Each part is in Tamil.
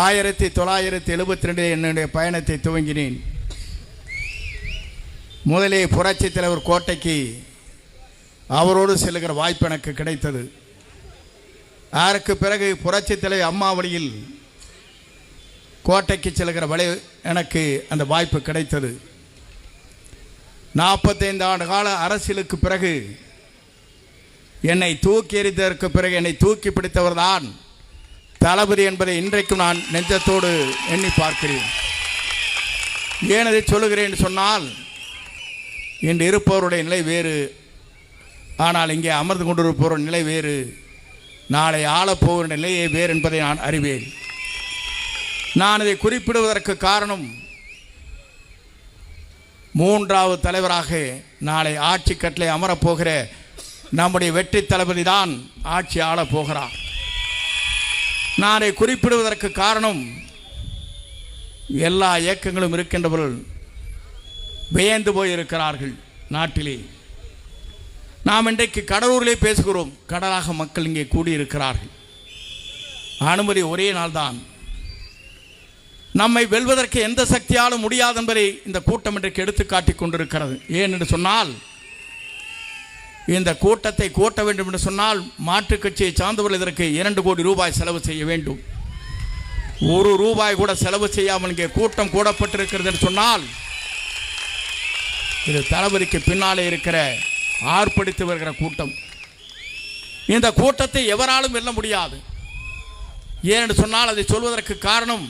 ஆயிரத்தி தொள்ளாயிரத்தி எழுபத்தி ரெண்டில் என்னுடைய பயணத்தை துவங்கினேன். முதலே புரட்சி தலைவர் கோட்டைக்கு அவரோடு செல்லுகிற வாய்ப்பு எனக்கு கிடைத்தது. அதற்கு பிறகு புரட்சி தலைவர் அம்மா வழியில் கோட்டைக்கு செல்கிற வழி எனக்கு அந்த வாய்ப்பு கிடைத்தது. நாற்பத்தைந்து ஆண்டு கால அரசியலுக்கு பிறகு என்னை தூக்கி எறிந்ததற்கு பிறகு என்னை தூக்கி பிடித்தவர் தான் தளபதி என்பதை இன்றைக்கும் நான் நெஞ்சத்தோடு எண்ணி பார்க்கிறேன். ஏன் அதை சொல்லுகிறேன் சொன்னால் இன்று இருப்பவருடைய நிலை வேறு ஆனால் இங்கே அமர்ந்து கொண்டிருப்பவருடைய நிலை வேறு நாளை ஆளப்போகிற நிலையே வேறு என்பதை நான் அறிவேன். நான் இதை குறிப்பிடுவதற்கு காரணம் மூன்றாவது தலைவராக நாளை ஆட்சி கட்டளை அமரப்போகிற நம்முடைய வெற்றி தளபதி தான் ஆட்சி ஆளப்போகிறார் நான் அதை குறிப்பிடுவதற்கு காரணம் எல்லா இயக்கங்களும் இருக்கின்றவர்கள் வியந்து போயிருக்கிறார்கள் நாட்டிலே. நாம் இன்றைக்கு கடலூரிலே பேசுகிறோம். கடலாக மக்கள் இங்கே கூடியிருக்கிறார்கள். அனுமதி ஒரே நாள்தான். நம்மை வெல்வதற்கு எந்த சக்தியாலும் முடியாது என்பதை இந்த கூட்டம் இன்றைக்கு எடுத்து காட்டிக் கொண்டிருக்கிறது. ஏன் என்று சொன்னால் இந்த கூட்டத்தை கூட்ட வேண்டும் என்று சொன்னால் மாற்றுக் கட்சியை சார்ந்தவர்கள் இதற்கு இரண்டு கோடி ரூபாய் செலவு செய்ய வேண்டும். ஒரு ரூபாய் கூட செலவு செய்யாமல் இங்கே கூட்டம் கூடப்பட்டிருக்கிறது என்று சொன்னால் இது தளபதிக்கு பின்னாலே இருக்கிற ஆர்ப்பரித்து வருகிற கூட்டம். இந்த கூட்டத்தை எவராலும் வெல்ல முடியாது. ஏனென்று சொன்னால் அதை சொல்வதற்கு காரணம்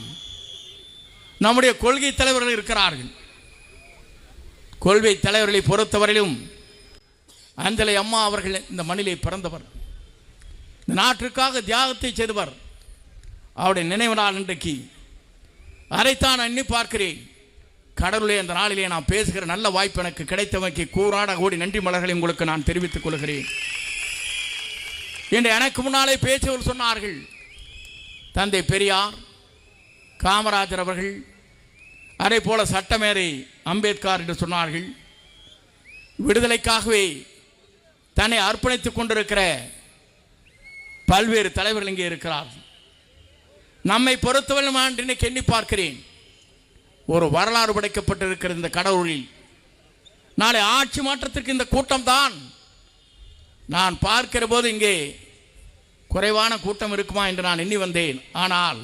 நம்முடைய கொள்கை தலைவர்கள் இருக்கிறார்கள். கொள்கை தலைவர்களை பொறுத்தவரையிலும் அஞ்சலை அம்மா அவர்கள் இந்த மண்ணிலே பிறந்தவர். இந்த நாட்டிற்காக தியாகத்தை செய்தவர். அவருடைய நினைவு நாள் இன்றைக்கு அதைத்தான் எண்ணி பார்க்கிறேன். கடவுளே அந்த நாளிலே நான் பேசுகிற நல்ல வாய்ப்பு எனக்கு கிடைத்தமைக்கு கூறாட கோடி நன்றி மலர்களை உங்களுக்கு நான் தெரிவித்துக் கொள்கிறேன். இன்று எனக்கு முன்னாலே பேசியவர் சொன்னார்கள். தந்தை பெரியார் காமராஜர் அவர்கள் அதே போல சட்டமேதை அம்பேத்கர் என்று சொன்னார்கள். விடுதலைக்காகவே தன்னை அர்ப்பணித்துக் கொண்டிருக்கிற பல்வேறு தலைவர்கள் இங்கே இருக்கிறார். நம்மை பொறுத்தவரை நான் இன்னைக்கு எண்ணி பார்க்கிறேன். ஒரு வரலாறு படைக்கப்பட்டிருக்கிற இந்த கடவுளில். நாளை ஆட்சி மாற்றத்திற்கு இந்த கூட்டம் தான். நான் பார்க்கிற போது இங்கே குறைவான கூட்டம் இருக்குமா என்று நான் எண்ணி வந்தேன். ஆனால்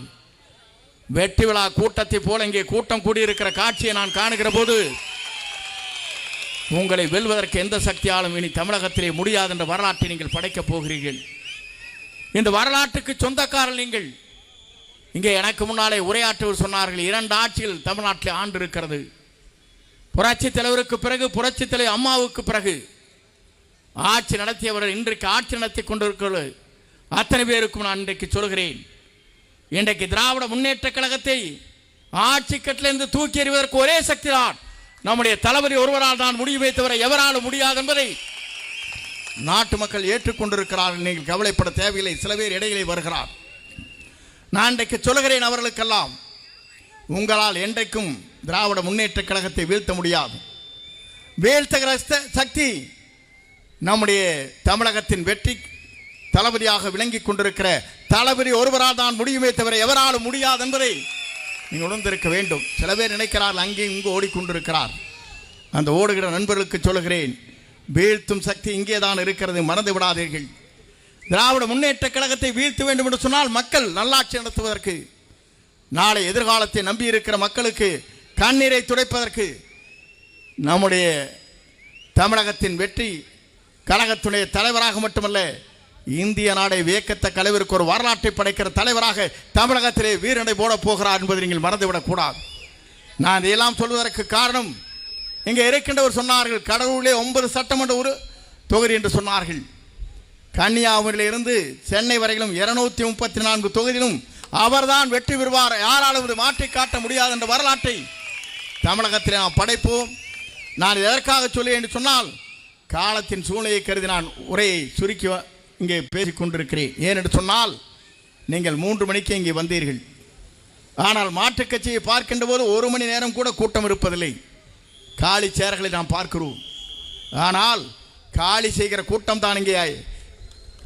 வெற்றி விழா கூட்டத்தை போல இங்கே கூட்டம் கூடியிருக்கிற காட்சியை நான் காணுகிற போது உங்களை வெல்வதற்கு எந்த சக்தியாலும் இனி தமிழகத்திலே முடியாது என்ற வரலாற்றை நீங்கள் படைக்கப் போகிறீர்கள். இந்த வரலாற்றுக்கு சொந்தக்காரர் நீங்கள். இங்கே எனக்கு முன்னாலே உரையாற்றுவர் சொன்னார்கள் இரண்டு ஆட்சிகள் தமிழ்நாட்டில் ஆண்டு இருக்கிறது புரட்சி தலைவருக்கு பிறகு புரட்சி தலைவர் அம்மாவுக்கு பிறகு ஆட்சி நடத்தியவர்கள் இன்றைக்கு ஆட்சி நடத்தி கொண்டிருக்கிறது. அத்தனை பேருக்கும் நான் இன்றைக்கு சொல்கிறேன். இன்றைக்கு திராவிட முன்னேற்ற கழகத்தை ஆட்சி கட்டிலிருந்து தூக்கி எறிவதற்கு ஒரே சக்தி தான் நம்முடைய தளபதி ஒருவரால் தான் முடிவு தவிர எவராலும் முடியாது என்பதை நாட்டு மக்கள் ஏற்றுக்கொண்டிருக்கிறார்கள் நீங்கள் கவலைப்பட தேவையில்லை. சில பேர் இடையிலே வருகிறார். நான் இன்றைக்கு சொல்கிறேன் அவர்களுக்கெல்லாம் உங்களால் என்றைக்கும் திராவிட முன்னேற்ற கழகத்தை வீழ்த்த முடியாது. வீழ்த்துகிற சக்தி நம்முடைய தமிழகத்தின் வெற்றி தளபதியாக விளங்கிக் கொண்டிருக்கிற தளபதி ஒருவரால் தான் முடியுமே தவிர எவராலும் முடியாது என்பதை நீங்கள் உணர்ந்திருக்க வேண்டும். சில பேர் நினைக்கிறார்கள் அங்கே இங்கு ஓடிக்கொண்டிருக்கிறார். அந்த ஓடுகிற நண்பர்களுக்கு சொல்லுகிறேன் வீழ்த்தும் சக்தி இங்கே தான் இருக்கிறது மறந்து விடாதீர்கள். திராவிட முன்னேற்ற கழகத்தை வீழ்த்த வேண்டும் என்று சொன்னால் மக்கள் நல்லாட்சி நடத்துவதற்கு நாளை எதிர்காலத்தை நம்பியிருக்கிற மக்களுக்கு கண்ணீரை துடைப்பதற்கு நம்முடைய தமிழகத்தின் வெற்றி கழகத்துடைய தலைவராக மட்டுமல்ல இந்திய நாடை வியக்கத்த அளவிற்கு ஒரு வரலாற்றை படைக்கிற தலைவராக தமிழகத்திலே வீரனை போட போகிறார் என்பதை நீங்கள் மறந்துவிடக்கூடாது நான் இதையெல்லாம் சொல்வதற்கு காரணம் இங்கே இருக்கின்றவர் சொன்னார்கள் கடவுளே ஒன்பது சட்டமன்ற ஒரு தொகுதி என்று சொன்னார்கள். கன்னியாகுமரியிலிருந்து சென்னை வரையிலும் இருநூத்தி முப்பத்தி நான்கு தொகுதியிலும் அவர்தான் வெற்றி பெறுவார். யாராலும் இது மாற்றி காட்ட முடியாது என்ற வரலாற்றை தமிழகத்தில் நாம் படைப்போம். நான் எதற்காக சொல்லி என்று சொன்னால் காலத்தின் சூழ்நிலையை கருதி நான் உரையை சுருக்கி இங்கே பேசிக் கொண்டிருக்கிறேன் ஏன் என்று சொன்னால் நீங்கள் மூன்று மணிக்கு இங்கே வந்தீர்கள். ஆனால் மாற்றுக் கட்சியை பார்க்கின்ற போது ஒரு மணி நேரம் கூட கூட்டம் இருப்பதில்லை. காலி சேர்களை நாம் பார்க்கிறோம். ஆனால் காலி செய்கிற கூட்டம் தான் இங்கே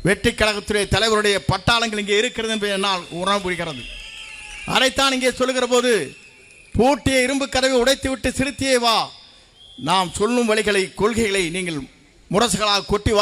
வெற்றி கழகத்துடைய தலைவருடைய பட்டாளங்கள் இங்கே இருக்கிறது என்பதை என்னால் உணர அதைத்தான் இங்கே சொல்லுகிற போது பூட்டிய இரும்பு கதவை உடைத்துவிட்டு சிறுத்தியே வா. நாம் சொல்லும் வழிகளை கொள்கைகளை நீங்கள் முரசுகளாக கொட்டி வா.